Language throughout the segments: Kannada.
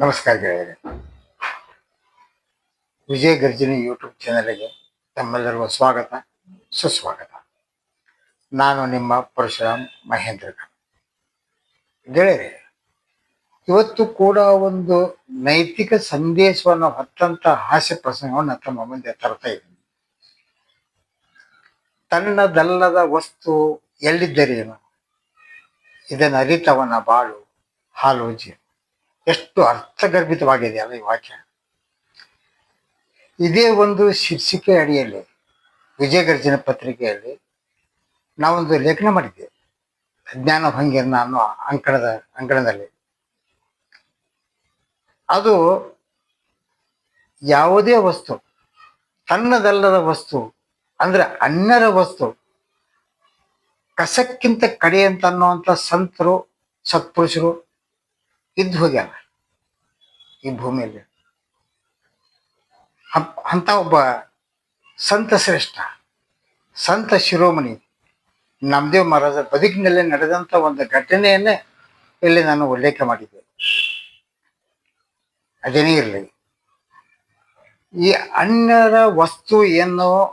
ನಮಸ್ಕಾರ ಗೆಳೆಯರೆ. ವಿಜಯ ಗರ್ಜನಿ ಯೂಟ್ಯೂಬ್ ಚಾನಲ್ಗೆ ತಮ್ಮೆಲ್ಲರಿಗೂ ಸ್ವಾಗತ, ಸುಸ್ವಾಗತ. ನಾನು ನಿಮ್ಮ ಪರಶುರಾಮ್ ಮಹೇಂದ್ರ ಗೆಳೆಯರೆ, ಇವತ್ತು ಕೂಡ ಒಂದು ನೈತಿಕ ಸಂದೇಶವನ್ನು ಹೊತ್ತಂತ ಹಾಸ್ಯ ಪ್ರಸಂಗವನ್ನು ತಮ್ಮ ಮುಂದೆ ತರ್ತಾ ಇದ್ದೀನಿ. ತನ್ನದಲ್ಲದ ವಸ್ತು ಎಲ್ಲಿದ್ದರೇನು ಇದನ್ನು ಅರಿತವನ ಬಾಳು, ಹಾಲು ಜೀವ ಎಷ್ಟು ಅರ್ಥಗರ್ಭಿತವಾಗಿದೆ ಅಲ್ಲ ಈ ವಾಕ್ಯ? ಇದೇ ಒಂದು ಶೀರ್ಷಿಕೆ ಅಡಿಯಲ್ಲಿ, ವಿಜಯಗರ್ಜನ ಪತ್ರಿಕೆಯಲ್ಲಿ ನಾವೊಂದು ಲೇಖನ ಮಾಡಿದ್ದೆ ಜ್ಞಾನ ಭಂಗಿರನ ಅನ್ನೋ ಅಂಕಣದ, ಅಂಕಣದಲ್ಲಿ. ಅದು ಯಾವುದೇ ವಸ್ತು, ತನ್ನದಲ್ಲದ ವಸ್ತು, ಅಂದ್ರೆ ಅನ್ಯರ ವಸ್ತು, ಕಸಕ್ಕಿಂತ ಕಡೆ ಅಂತ ಅನ್ನುವಂಥ ಸಂತರು, ಸತ್ಪುರುಷರು ಇದ್ದು ಹೋಗ್ಯಾರ ಈ ಭೂಮಿಯಲ್ಲಿ. ಅಂತ ಒಬ್ಬ ಸಂತ ಶ್ರೇಷ್ಠ, ಸಂತ ಶಿರೋಮಣಿ, ನಮ್ದೇವ್ ಮಹಾರಾಜ ಬದುಕಿನಲ್ಲಿ ನಡೆದಂತ ಒಂದು ಘಟನೆಯನ್ನೇ ಇಲ್ಲಿ ನಾನು ಉಲ್ಲೇಖ ಮಾಡಿದ್ದೆ. ಅದೇನೇ ಇರಲಿ. ಈ ಅನ್ಯರ ವಸ್ತು ಏನು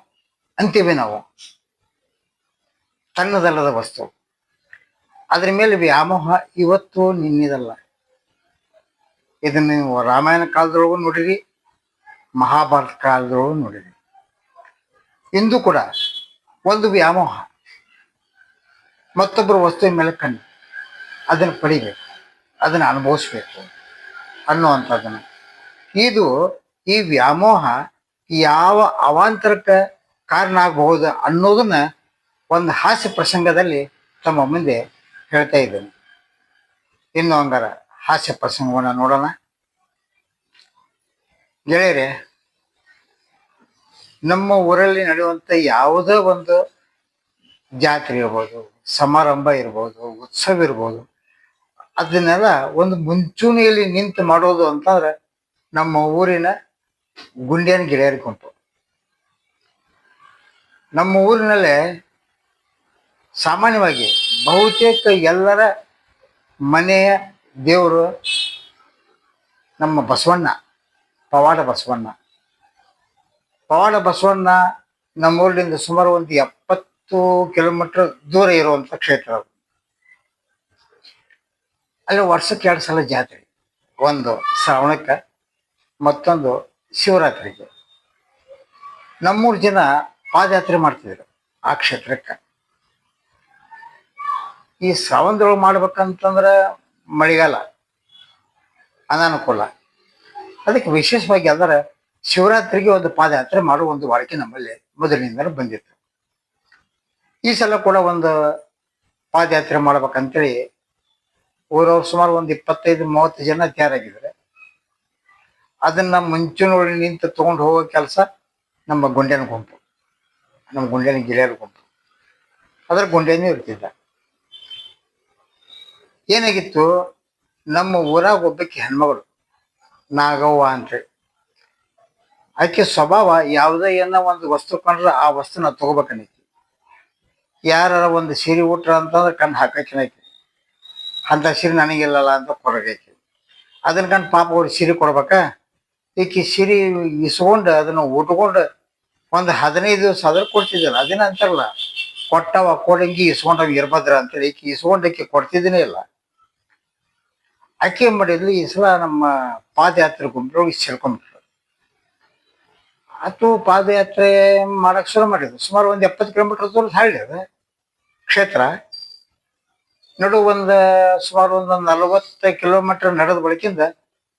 ಅಂತೀವಿ ನಾವು. ತನ್ನದಲ್ಲದ ವಸ್ತು. ಅದ್ರ ಮೇಲೆ ವ್ಯಾಮೋಹ ಇವತ್ತು ನಿನ್ನಿದಲ್ಲ. ಇದನ್ನ ನೀವು ರಾಮಾಯಣ ಕಾಲದೊಳಗೂ ನೋಡಿರಿ, ಮಹಾಭಾರತ ಕಾಲದೊಳಗೂ ನೋಡಿರಿ. ಇಂದು ಕೂಡ ಒಂದು ವ್ಯಾಮೋಹ, ಮತ್ತೊಬ್ಬರ ವಸ್ತುವಿನ ಮೇಲೆ ಕಣ್ಣು, ಅದನ್ನು ಪಡಿಬೇಕು, ಅದನ್ನು ಅನುಭವಿಸ್ಬೇಕು ಅನ್ನುವಂಥದ್ದನ್ನು. ಇದು ಈ ವ್ಯಾಮೋಹ ಯಾವ ಅವಾಂತರಕ್ಕೆ ಕಾರಣ ಆಗಬಹುದು ಅನ್ನೋದನ್ನ ಒಂದು ಹಾಸ್ಯ ಪ್ರಸಂಗದಲ್ಲಿ ತಮ್ಮ ಮುಂದೆ ಹೇಳ್ತಾ ಇದ್ದೇನೆ. ಇನ್ನು ಹಂಗಾರ ಹಾಸ್ಯ ಪ್ರಸಂಗವನ್ನು ನೋಡೋಣ. ಗೆಳೆಯರೆ, ನಮ್ಮ ಊರಲ್ಲಿ ನಡೆಯುವಂಥ ಯಾವುದೇ ಒಂದು ಜಾತ್ರೆ ಇರ್ಬೋದು, ಸಮಾರಂಭ ಇರ್ಬೋದು, ಉತ್ಸವ ಇರ್ಬೋದು, ಅದನ್ನೆಲ್ಲ ಒಂದು ಮುಂಚೂಣಿಯಲ್ಲಿ ನಿಂತು ಮಾಡೋದು ಅಂತಂದ್ರೆ ನಮ್ಮ ಊರಿನ ಗುಂಡಿಯನ್ ಗೆಳೆಯರ ನಮ್ಮ ಊರಿನಲ್ಲೇ ಸಾಮಾನ್ಯವಾಗಿ ಬಹುತೇಕ ಎಲ್ಲರ ಮನೆಯ ದೇವರು ನಮ್ಮ ಬಸವಣ್ಣ, ಪವಾಡ ಬಸವಣ್ಣ. ಪವಾಡ ಬಸವಣ್ಣ ನಮ್ಮೂರಿನಿಂದ ಸುಮಾರು ಒಂದು ಎಪ್ಪತ್ತು ಕಿಲೋಮೀಟರ್ ದೂರ ಇರುವಂತ ಕ್ಷೇತ್ರ ಅದು. ಅಲ್ಲಿ ವರ್ಷಕ್ಕೆ ಎರಡು ಸಲ ಜಾತ್ರೆ, ಒಂದು ಶ್ರಾವಣಕ್ಕೆ, ಮತ್ತೊಂದು ಶಿವರಾತ್ರಿಗೆ. ನಮ್ಮೂರು ಜನ ಪಾದಯಾತ್ರೆ ಮಾಡ್ತಿದ್ರು ಆ ಕ್ಷೇತ್ರಕ್ಕೆ. ಈ ಶ್ರಾವಣದೊಳಗೆ ಮಾಡ್ಬೇಕಂತಂದ್ರೆ ಮಳೆಗಾಲ, ಅನಾನುಕೂಲ. ಅದಕ್ಕೆ ವಿಶೇಷವಾಗಿ ಅಂದ್ರೆ ಶಿವರಾತ್ರಿಗೆ ಒಂದು ಪಾದಯಾತ್ರೆ ಮಾಡುವ ಒಂದು ವಾಡಿಕೆ ನಮ್ಮಲ್ಲಿ ಮೊದಲಿನಿಂದಲೂ ಬಂದಿತ್ತು. ಈ ಸಲ ಕೂಡ ಒಂದು ಪಾದಯಾತ್ರೆ ಮಾಡ್ಬೇಕಂತೇಳಿ ಊರವ್ರು ಸುಮಾರು ಒಂದು ಇಪ್ಪತ್ತೈದು, ಮೂವತ್ತು ಜನ ತಯಾರಾಗಿದ್ದಾರೆ. ಅದನ್ನ ಮುಂಚೂಣಿ ನಿಂತು ತಗೊಂಡು ಹೋಗೋ ಕೆಲಸ ನಮ್ಮ ಗುಂಡೇನ ಗುಂಪು, ನಮ್ಮ ಗುಂಡೇನ ಗೆಳೆಯರ ಗುಂಪು. ಅದರ ಗುಂಡೇನೂ ಇರ್ತಿದ್ದ. ಏನಾಗಿತ್ತು? ನಮ್ಮ ಊರಾಗ ಒಬ್ಬಕ್ಕೆ ಹೆಣ್ಮಗಳು, ನಾಗವ್ವ ಅಂತೇಳಿ ಆಕೆ ಸ್ವಭಾವ ಯಾವುದೇ ಏನೋ ಒಂದು ವಸ್ತು ಕಂಡ್ರೆ ಆ ವಸ್ತುನ ತಗೋಬೇಕನ್ನೈತಿ ಯಾರ ಒಂದು ಸೀರೆ ಉಟ್ರ ಅಂತಂದ್ರೆ ಕಣ್ಣು ಹಾಕಕ್ಕೆ ಅಂತ ಸೀರೆ ನನಗಿಲ್ಲಲ್ಲ ಅಂತ ಕೊರಗೈತಿ. ಅದನ್ನ ಕಂಡು ಪಾಪ ಅವ್ರಿಗೆ ಸೀರೆ ಕೊಡ್ಬೇಕಾ? ಈಕೆ ಸೀರೆ ಇಸ್ಕೊಂಡು ಅದನ್ನ ಉಟ್ಕೊಂಡು ಒಂದು ಹದಿನೈದು ದಿವಸ ಅದ್ರ ಕೊಡ್ತಿದ್ದಲ್ಲ. ಅದೇನ ಅಂತಾರಲ್ಲ ಕೊಟ್ಟವ ಕೊಡಂಗಿ ಇಸ್ಕೊಂಡವ್ ಇರ್ಬದ್ರ ಅಂತೇಳಿ. ಈಕಿ ಇಸ್ಕೊಂಡಕ್ಕೆ ಕೊಡ್ತಿದ್ದೇನೆ ಇಲ್ಲ. ಏನ್ ಮಾಡಿದ್ಲು, ಈ ಸಲ ನಮ್ಮ ಪಾದಯಾತ್ರೆ ಗುಂಪೊಳಗೆ ಸೇರ್ಕೊಂಡ್ಬಿಟ್ರು ಆತು ಪಾದಯಾತ್ರೆ ಮಾಡಕ್ ಶುರು ಮಾಡಿದ್ರು ಸುಮಾರು ಒಂದು ಎಪ್ಪತ್ತು ಕಿಲೋಮೀಟರ್ ದೂರ ಹಳ್ಳಿ ಅದು, ಕ್ಷೇತ್ರ. ನಡು ಒಂದು, ಸುಮಾರು ಒಂದು ನಲವತ್ತು ಕಿಲೋಮೀಟರ್ ನಡೆದ ಬಳಿಕಿಂದ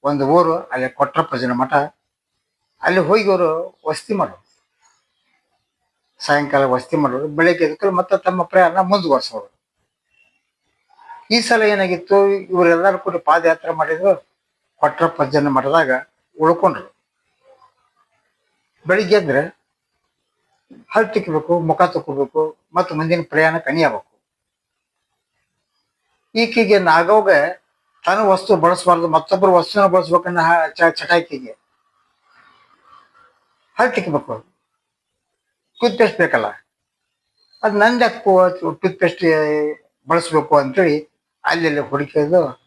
ಒಂದು ಊರು, ಅಲ್ಲಿ ಕೊಟ್ರಪ್ಪಜನ ಮಠ, ಅಲ್ಲಿ ಹೋಗಿ ಅವರು ವಸ್ತಿ ಮಾಡೋರು. ಸಾಯಂಕಾಲ ವಸ್ತಿ ಮಾಡೋರು. ಬೆಳಿಗ್ಗೆ ಎದ್ಕಲ್ ಮತ್ತೆ ತಮ್ಮ ಪ್ರಯಾಣ ಮುಂದುವರ್ಸೋರು. ಈ ಸಲ ಏನಾಗಿತ್ತು, ಇವರೆಲ್ಲರೂ ಕೂಡ ಪಾದಯಾತ್ರೆ ಮಾಡಿದ್ರು ಕೊಟ್ರಪ್ಪಜ್ಜನ ಮಠದಾಗ ಉಳ್ಕೊಂಡ್ರು. ಬೆಳಿಗ್ಗೆ ಎದ್ರೆ ಹಲ್ ತಿಕ್ಕಬೇಕು ಮುಖ ತಕ್ಕೋಬೇಕು, ಮತ್ತು ಮುಂದಿನ ಪ್ರಯಾಣ ಕಣಿಯಬೇಕು ಈಕೆಗೆ ನಾಗೋಗ ತನ್ನ ವಸ್ತು ಬಳಸಬಾರ್ದು, ಮತ್ತೊಬ್ಬರು ವಸ್ತುನ ಬಳಸ್ಬೇಕನ್ನ ಚಟಾಕಿಗೆ. ಹಲ್ ತಿಕ್ಕಬೇಕು ಟೂತ್ ಪೇಸ್ಟ್ ಬೇಕಲ್ಲ? ಅದು ನಂದು ಟೂತ್ ಪೇಸ್ಟ್ ಬಳಸ್ಬೇಕು ಅಂತೇಳಿ ಅಲ್ಲೆಲ್ಲಿ ಹುಡುಕಿದ್ದು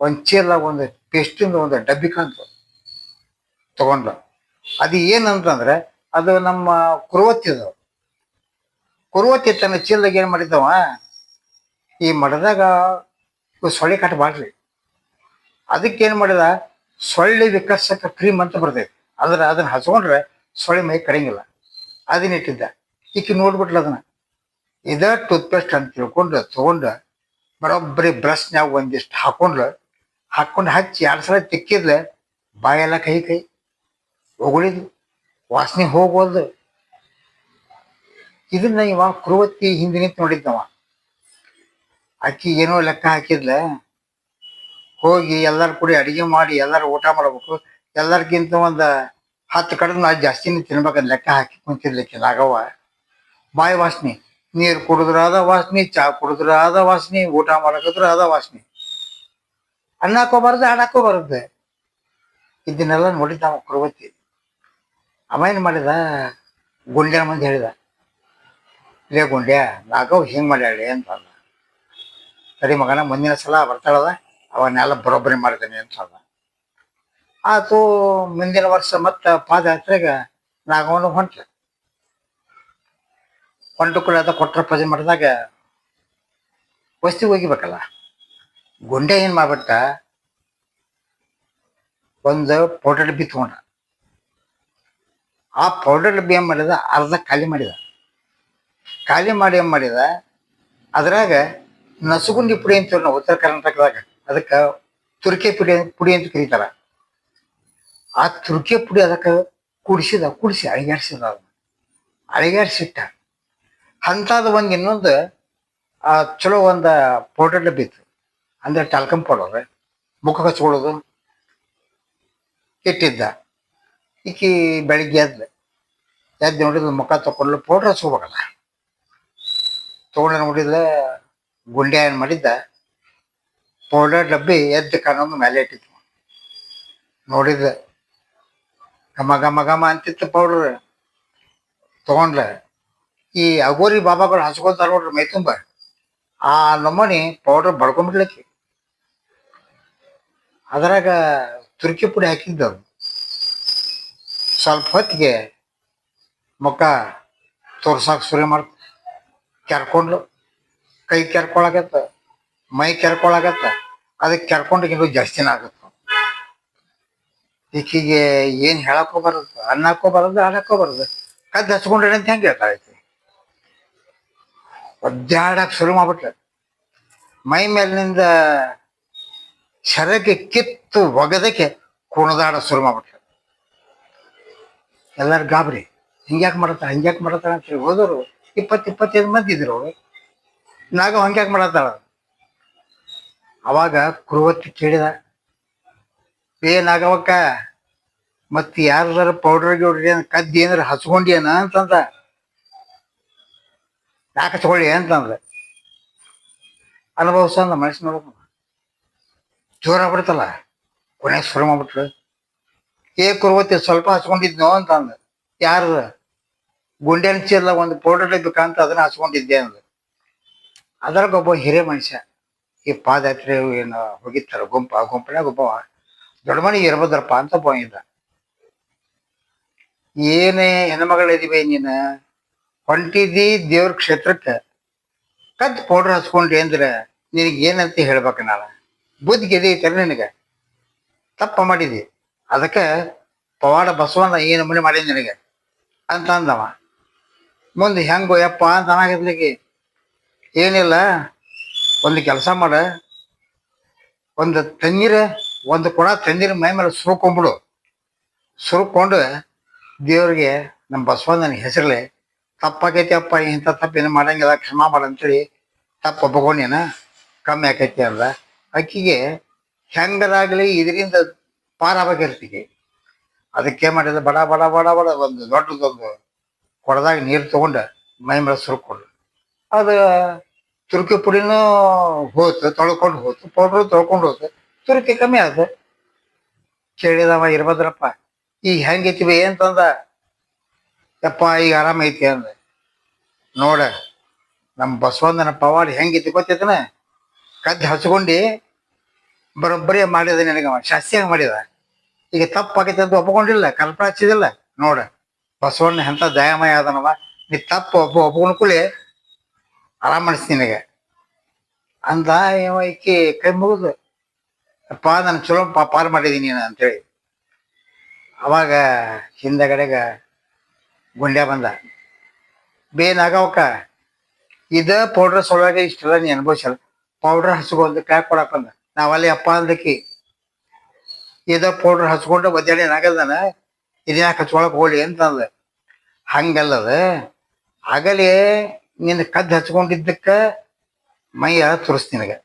ಒಂದು ಚೀಲದಾಗ ಒಂದು ಪೇಸ್ಟಿಂದ ಒಂದು ಡಬ್ಬಿ ಕಾಣ್ತು ತಗೊಂಡ್ಲು. ಅದು ಏನಂತಂದ್ರೆ ಅದು ನಮ್ಮ ಕುರುವತ್ತಿದು. ಕುರುವತ್ತಿ ತನ್ನ ಚೀಲದಾಗ ಏನು ಮಾಡಿದ್ದವ? ಈ ಮಡದಾಗ ಸೊಳ್ಳೆ ಕಾಟ ಬಾಡ್ರಿ ಅದಕ್ಕೆ ಏನು ಮಾಡಿದ? ಸೊಳ್ಳೆ ವಿಕಸಕ ಕ್ರೀಮ್ ಅಂತ ಬರ್ತೈತಿ. ಆದ್ರೆ ಅದನ್ನ ಹಚ್ಕೊಂಡ್ರೆ ಸೊಳ್ಳೆ ಮೈ ಕಡಿಂಗಿಲ್ಲ. ಅದನ್ನ ಇಟ್ಟಿದ್ದ. ಈಕಿ ನೋಡ್ಬಿಟ್ಲ ಅದನ್ನ. ಇದ ಟೂತ್ಪೇಸ್ಟ್ ಅಂತ ತಿಳ್ಕೊಂಡು ತಗೊಂಡು ಬರೋಬ್ಬರಿ ಬ್ರಷ್ನ್ಯಾಗ ಒಂದಿಷ್ಟು ಹಾಕೊಂಡ್ಲು, ಹಾಕೊಂಡು ಹಚ್ಚಿ ಎರಡು ಸಲ ತಿಕ್ಕಿದ್ಲೆ, ಬಾಯೆಲ್ಲ ಕೈ ಕೈ ಹೊಗಳಿದ್ಲು ವಾಸನೆ ಹೋಗೋದು ಇದನ್ನ ಇವ ಕುರುವತ್ತಿ ಹಿಂದೆ ನಿಂತು ನೋಡಿದ್ದವ. ಅಕ್ಕಿ ಏನೋ ಲೆಕ್ಕ ಹಾಕಿದ್ಲ. ಹೋಗಿ ಎಲ್ಲರೂ ಕೂಡಿ ಅಡುಗೆ ಮಾಡಿ ಎಲ್ಲರೂ ಊಟ ಮಾಡ್ಬೇಕು. ಎಲ್ಲರಿಗಿಂತ ಒಂದು ಹತ್ತು ಕಡೆ ನಾ ಜಾಸ್ತಿನೇ ತಿನ್ಬೇಕಂತ ಲೆಕ್ಕ ಹಾಕಿ ಕುಂತಿರ್ಲಿಕ್ಕೆ ನಾಗವ್ವ ಬಾಯಿ ವಾಸನೆ. ನೀರು ಕುಡಿದ್ರ ಅದ ವಾಸನೆ, ಚಾ ಕುಡಿದ್ರ ಅದ ವಾಸನೆ, ಊಟ ಮಾಡಕತ್ರ ಅದ ವಾಸನೆ. ಅನ್ನ ಬರುತ್ತೆ ಹಾಡು ಬರುತ್ತೆ ಇದನ್ನೆಲ್ಲ ನೋಡಿದ್ದ ಅವ ಕೊಡ್ಬತ್ತಿ ಅವ ಏನ್ ಮಾಡಿದ? ಗುಂಡ್ಯ ಮಂದಿ ಹೇಳಿದ. ಲೇ ಗುಂಡ್ಯ ನಾಗವ್ ಹಿಂಗ್ ಮಾಡ್ಯಾಳೆ ಅಂತ ಅಂದ. ಸರಿ ಮಗನ, ಮುಂದಿನ ಸಲ ಬರ್ತಾಳದ ಅವನ್ನೆಲ್ಲ ಬರೋಬ್ಬರಿ ಮಾಡ್ತೇನೆ ಅಂತ ಅಂದ. ಆತು ಮುಂದಿನ ವರ್ಷ ಮತ್ತ ಪಾದಯಾತ್ರೆಗೆ ನಾಗವನ್ನು ಹೊಂಟ ಹೊಂಟು ಕೂಡ ಅದ ಕೊಟ್ರ ಪೂಜೆ ಮಾಡಿದಾಗ ವಸ್ತಿಗೆ ಹೋಗಿಬೇಕಲ್ಲ. ಗುಂಡೆ ಏನು ಮಾಡ್ಬಿಟ್ಟ? ಒಂದು ಪೌಡರ್ ಡಬ್ಬಿ ತಗೊಂಡ ಆ ಪೌಡರ್ ಡಬ್ಬಿ ಏನು ಮಾಡಿದ, ಅರ್ಧ ಖಾಲಿ ಮಾಡಿದ. ಖಾಲಿ ಮಾಡಿ ಏನು ಮಾಡಿದ? ಅದ್ರಾಗ ನಸುಗುಂಡಿ ಪುಡಿ ಅಂತ ನಾವು ಉತ್ತರ ಕರ್ನಾಟಕದಾಗ, ಅದಕ್ಕೆ ತುರ್ಕೆ ಪುಡಿ ಪುಡಿ ಅಂತ ಕರೀತಾರ. ಆ ತುರ್ಕೆ ಪುಡಿ ಅದಕ್ಕೆ ಕುಡಿಸಿದ, ಕುಡಿಸಿ ಅಳಿಗಾಡಿಸಿದ ಅದನ್ನ ಅಳಿಗಾಡ್ಸಿಟ್ಟ. ಅಂಥದ್ದು ಒಂದು ಇನ್ನೊಂದು ಚಲೋ ಒಂದು ಪೌಡರ್ ಡಬ್ಬಿ ಇತ್ತು ಅಂದ್ರೆ ಟಾಲ್ಕಮ್ ಪೌಡರ್ ಮುಖ ಹಚ್ಕೊಳ್ಳೋದು ಇಟ್ಟಿದ್ದ. ಈಕಿ ಬೆಳಿಗ್ಗೆ ಎದ್ದು ಎದ್ದು ನೋಡಿದ ಮುಖ ತಗೊಂಡ್ಲು ಪೌಡ್ರ್ ಹಚ್ಕೋಬೇಕಲ್ಲ. ತಗೊಂಡು ನೋಡಿದ್ರೆ ಗುಂಡೆ ಏನು ಮಾಡಿದ್ದ. ಪೌಡರ್ ಡಬ್ಬಿ ಎದ್ದು ಕಣ್ಣೊಂದು ಮೇಲೆ ಇಟ್ಟಿತ್ತು. ನೋಡಿದ ಘಮ ಘಮ ಘಮ ಅಂತಿತ್ತು ಪೌಡ್ರ್ ತಗೊಂಡ್ಲ. ಈ ಅಗೋರಿ ಬಾಬಾಗಳು ಹಚ್ಕೊತಾರ ನೋಡ್ರಿ ಮೈ ತುಂಬ. ಆ ನಮೂನಿ ಪೌಡರ್ ಬಡ್ಕೊಂಡ್ಬಿಡ್ಲಿಕ್ಕೆ ಅದ್ರಾಗ ತುರ್ಕಿ ಪುಡಿ ಹಾಕಿದ್ದ ಅದು ಸ್ವಲ್ಪ ಹೊತ್ತಿಗೆ ಮುಖ ತೋರ್ಸಕ್ಕೆ ಶುರು ಮಾಡ್ ಕೆರ್ಕೊಂಡ್ಲು. ಕೈ ಕೆರ್ಕೊಳಕತ್ತ, ಮೈ ಕೆರ್ಕೊಳಕತ್ತ ಅದಕ್ಕೆ ಕೆರ್ಕೊಂಡ್ರೆ ಇನ್ನೂ ಜಾಸ್ತಿನ ಆಗತ್ತ. ಈಕಿಗೆ ಏನ್ ಹೇಳಕ್ಕೋ ಬರದು ಅನ್ನಕ್ಕೋ ಬರದು ಆಡಕ್ಕೋ ಬರದು ಕದ್ದು ಹಚ್ಕೊಂಡ್ರೆ ಅಂತ ಹೆಂಗೆ ಹೇಳ್ತಾಳೈತಿ ಒದ್ದಾಡಕ್ ಶುರು ಮಾಡ್ಬಿಟ್ಲೆ. ಮೈ ಮೇಲಿನಿಂದ ಶರಕ್ಕೆ ಕಿತ್ತು ಒಗದಕ್ಕೆ ಕುಣದಾಡ ಶುರು ಮಾಡ್ಬಿಟ್ಲೆ. ಎಲ್ಲಾರು ಗಾಬರಿ. ಹಿಂಗ್ಯಾಕೆ ಮಾಡತ್ತ, ಹಂಗ್ಯಾಕೆ ಮಾಡತ್ತ ಅಂತ ಹೇಳಿ ಹೋದವರು ಇಪ್ಪತ್ತು ಇಪ್ಪತ್ತೈದು ಮಂದಿ ಇದ್ರು ನಾಗ ಹಂಗ್ಯಾಕೆ ಮಾಡತ್ತಾಳ? ಅವಾಗ ಕುರುವತ್ತಿ ಕೇಳಿದ, ಏ ನಾಗವಕ್ಕ, ಮತ್ತೆ ಯಾರ ಪೌಡರ್ ಗಿಡ್ರಿ ಕದ್ದು ಏನಾರ ಹಚ್ಕೊಂಡೇನ ಅಂತಂದ. ಯಾಕೆ ಹಚ್ಕೊಳ್ಳಿ ಅಂತಂದ್ರೆ ಅನುಭವಿಸ ಅಂದ ಮನಸ್ಸು ಜೋರ ಆಗ್ಬಿಡ್ತಲ್ಲ ಕೊನೆಗೆ ಶುರು ಮಾಡ್ಬಿಟ್ರು. ಏ ಕುರುವತ್ತಿ, ಸ್ವಲ್ಪ ಹಚ್ಕೊಂಡಿದ್ನೋ ಅಂತ ಅಂದ. ಯಾರು? ಗುಂಡೆನ್ ಚೀಲ ಒಂದು ಪೌಡರ್ ಬೇಕಂತ ಅದನ್ನ ಹಚ್ಕೊಂಡಿದ್ದೆ ಅಂದ. ಅದ್ರಾಗ ಒಬ್ಬ ಹಿರೇ ಮನುಷ್ಯ, ಈ ಪಾದಯಾತ್ರೆ ಏನು ಹೋಗಿತ್ತಾರ ಗುಂಪ ಆ ಗುಂಪಿನಾಗ ಒಬ್ಬವ, ದೊಡ್ಡ ಮನೆ ಇರ್ಬೋದ್ರಪ್ಪ ಅಂತ ಒಬ್ಬ ಇದ್ದ ಏನೇ ಹೆಣ್ಮಗಳಿದೀವಿ ನೀನು ಹೊಂಟಿದಿ ದೇವ್ರ ಕ್ಷೇತ್ರಕ್ಕೆ. ಕದ್ ಪೌಡ್ರ್ ಹಚ್ಕೊಂಡ್ರಿ ಅಂದ್ರೆ ನಿನಗೆ ಏನಂತ ಹೇಳ್ಬೇಕು ನಾನು ಬುದ್ಧಿ ಗೆದೈತಾರೆ ನಿನಗೆ? ತಪ್ಪ ಮಾಡಿದಿ. ಅದಕ್ಕೆ ಪವಾಡ ಬಸವಣ್ಣ ಏನು ಮನೆ ಮಾಡಿದ ನಿನಗೆ? ಅಂತ ಅಂದವ ಮುಂದೆ ಹೆಂಗೋ ಯಪ್ಪ ಅಂತ ಅನ್ನಾಗಿದ್ಲಿಕ್ಕೆ ಏನಿಲ್ಲ, ಒಂದು ಕೆಲಸ ಮಾಡ. ಒಂದು ತಣ್ಣೀರ, ಒಂದು ಕೊಡ ತಣ್ಣೀರ ಮೈ ಮೇಲೆ ಸುರುಕೊಂಬಿಡು. ಸುರುಕೊಂಡು ದೇವ್ರಿಗೆ ನಮ್ಮ ಬಸವಣ್ಣನ ಹೆಸರಲ್ಲಿ ತಪ್ಪಾಕೈತಿ ಅಪ್ಪ, ಇಂಥ ತಪ್ಪೇನು ಮಾಡಂಗಿಲ್ಲ, ಕ್ಷಮಾ ಮಾಡ ಅಂತೇಳಿ ತಪ್ಪು ಒಪ್ಕೊಂಡೇನ ಕಮ್ಮಿ ಆಕೈತಿ ಅಂದ ಅಕ್ಕಿಗೆ ಹೆಂಗರಾಗ್ಲಿ ಇದರಿಂದ ಪಾರಾಗಬೇಕಿರ್ತೀವಿ ಅದಕ್ಕೆ ಮಾಡಿದ? ಬಡ ಬಡ ಬಡ ಬಡ, ಒಂದು ದೊಡ್ಡದೊಂದು ಕೊಡದಾಗ ನೀರು ತಗೊಂಡು ಮೈ ಮೇಲೆ ಸುರ್ಕೊಂಡು. ಅದು ತುರುಕಿ ಪುಡಿನೂ ಹೋತು, ತೊಳ್ಕೊಂಡು ಹೋತು, ಪೌಡ್ರು ತೊಳ್ಕೊಂಡು ಹೋತು, ತುರುಕಿ ಕಮ್ಮಿ ಆಯ್ತು ಕೇಳಿದವ ಇರ್ಬದ್ರಪ್ಪ ಈಗ ಹೆಂಗೈತಿವಿ ಅಂತಂದ ಯಪ್ಪ, ಈಗ ಆರಾಮ ಐತಿ ಅಂದ ನೋಡ ನಮ್ಮ ಬಸವಂದನ ಪವಾಡ ಹೆಂಗಿತ್ತು ಗೊತ್ತೈತನ? ಕದ್ದು ಹಚ್ಕೊಂಡು ಬರೋಬ್ಬರಿ ಮಾಡಿದ ನಿನಗೆ ಶಾಸ್ತಿಯಾಗಿ ಮಾಡಿದ. ಈಗ ತಪ್ಪಾಗೈತೆ ಅಂತ ಒಪ್ಕೊಂಡಿಲ್ಲ, ಕಲ್ಪನೆ ಹಚ್ಚಿದಿಲ್ಲ. ನೋಡ, ಬಸವಣ್ಣ ಎಂಥ ದಯಾಮಯ ಆದನವ ನೀ ತಪ್ಪು ಒಬ್ಬ ಒಪ್ಕೊಂಡ್ ಕೂಲಿ ಆರಾಮ ಅನಿಸ್ತು ನಿನಗೆ. ಅಂದ ಈಕಿ ಕೈ ಮುಗಿದು ಅಪ್ಪ ನಾನು ಚಲೋ ಪಾರು ಮಾಡಿದ್ದೀನಿ ನೀನು ಅಂತೇಳಿ. ಅವಾಗ ಹಿಂದಗಡೆಗ ಗುಂಡ್ಯ ಬಂದ. ಬೇನಾಗವಕ್ಕ ಇದ ಪೌಡ್ರ್ ಸೊಳಗೆ ಇಷ್ಟೆಲ್ಲ ನೀ ಅನುಭವಿಸಲ್ಲ. ಪೌಡ್ರ್ ಹಚ್ಕೊಂಡು ಕಾಯ್ ಕೊಡಕ್ ಬಂದ. ನಾವಲ್ಲಿ ಅಪ್ಪ ಅಂದಕ್ಕಿ ಇದ ಪೌಡ್ರ್ ಹಚ್ಕೊಂಡು ಒದ್ದಾಡಿ ಏನಾಗಲ್ದಾನ ಇದ್ಯಾಕೆ ಹಚ್ಕೊಳಕ್ ಹೋಗ್ಲಿ ಅಂತ ಅಂದ ಹಂಗಲ್ಲದ, ಆಗಲೇ ನಿನ್ನ ಕದ್ದು ಹಚ್ಕೊಂಡಿದ್ದಕ್ಕ ಮೈಯ ತುರಿಸ್ ನಿನಗೆ.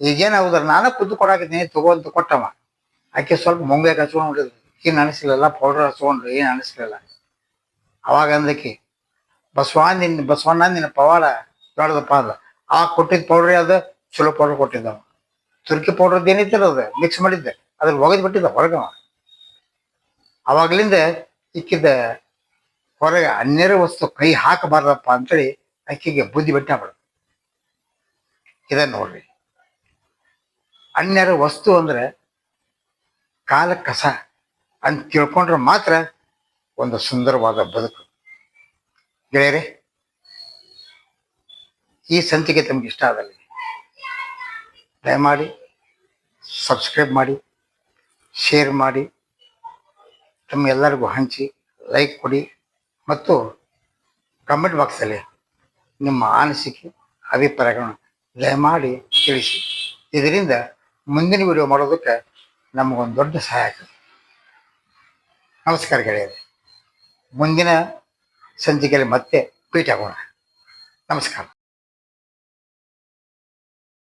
ಈಗೇನಾಗುದ್ರ ನಾನು ಖುದ್ದು ಕೊಡಾಕಿದ್ದೀನಿ ತಗೋ ಅಂತ ಕೊಟ್ಟವ. ಆಕೆ ಸ್ವಲ್ಪ ಮುಂಗಾಗ ಹಚ್ಕೊಂಡು ಏನು ಅನಿಸ್ಲಿಲ್ಲ ಪೌಡ್ರ್ ಹಚ್ಕೊಂಡ್ರು ಏನು ಅನಿಸ್ಲಿಲ್ಲ. ಅವಾಗ ಅಂದಕಿ ಬಸವ ನಿನ್ನ ಬಸವಣ್ಣ ನಿನ್ನ ಪವಾಡ ದೊಡ್ಡದಪ್ಪ ಅದ. ಆ ಕೊಟ್ಟಿದ್ದ ಪೌಡ್ರ್ ಅದು ಚಲೋ ಪೌಡ್ರ್ ಕೊಟ್ಟಿದ್ದವ. ತುರ್ಕಿ ಪೌಡ್ರದ್ದು ಏನೈತಿಲ್ಲ ಅದು? ಮಿಕ್ಸ್ ಮಾಡಿದ್ದೆ. ಅದ್ರ ಒಗದ್ ಬಿಟ್ಟಿದ್ದ ಹೊರಗವ ಅವಾಗ್ಲಿಂದ ಇಕ್ಕಿದ್ದ ಹೊರಗೆ ಅನ್ಯರ ವಸ್ತು ಕೈ ಹಾಕಬಾರ್ದಪ್ಪ ಅಂತೇಳಿ ಆಕೆಗೆ ಬುದ್ಧಿ ಬಿಟ್ಟ ಬಿಡ. ಇದ ನೋಡ್ರಿ. ಅನ್ಯರ ವಸ್ತು ಅಂದ್ರೆ ಕಾಲ ಕಸ ಅಂತ ತಿಳ್ಕೊಂಡ್ರೆ ಮಾತ್ರ ಒಂದು ಸುಂದರವಾದ ಬದುಕು. ಗೆಳೆಯರೆ, ಈ ಸಂಚಿಕೆ ತಮಗೆ ಇಷ್ಟ ಆದಲ್ಲಿ ದಯಮಾಡಿ ಸಬ್ಸ್ಕ್ರೈಬ್ ಮಾಡಿ ಶೇರ್ ಮಾಡಿ ತಮ್ಮೆಲ್ಲರಿಗೂ ಹಂಚಿ ಲೈಕ್ ಕೊಡಿ ಮತ್ತು ಕಮೆಂಟ್ ಬಾಕ್ಸಲ್ಲಿ ನಿಮ್ಮ ಅನಿಸಿಕೆ, ಅಭಿಪ್ರಾಯಗಳನ್ನು ದಯಮಾಡಿ ತಿಳಿಸಿ. ಇದರಿಂದ ಮುಂದಿನ ವಿಡಿಯೋ ಮಾಡೋದಕ್ಕೆ ನಮಗೊಂದು ದೊಡ್ಡ ಸಹಾಯ ನಮಸ್ಕಾರ ಗೆಳೆಯರೆ. ಮುಂದಿನ ಸಂಚಿಕೆಯಲ್ಲಿ ಮತ್ತೆ ಭೇಟಿಯಾಗೋಣ. ನಮಸ್ಕಾರ.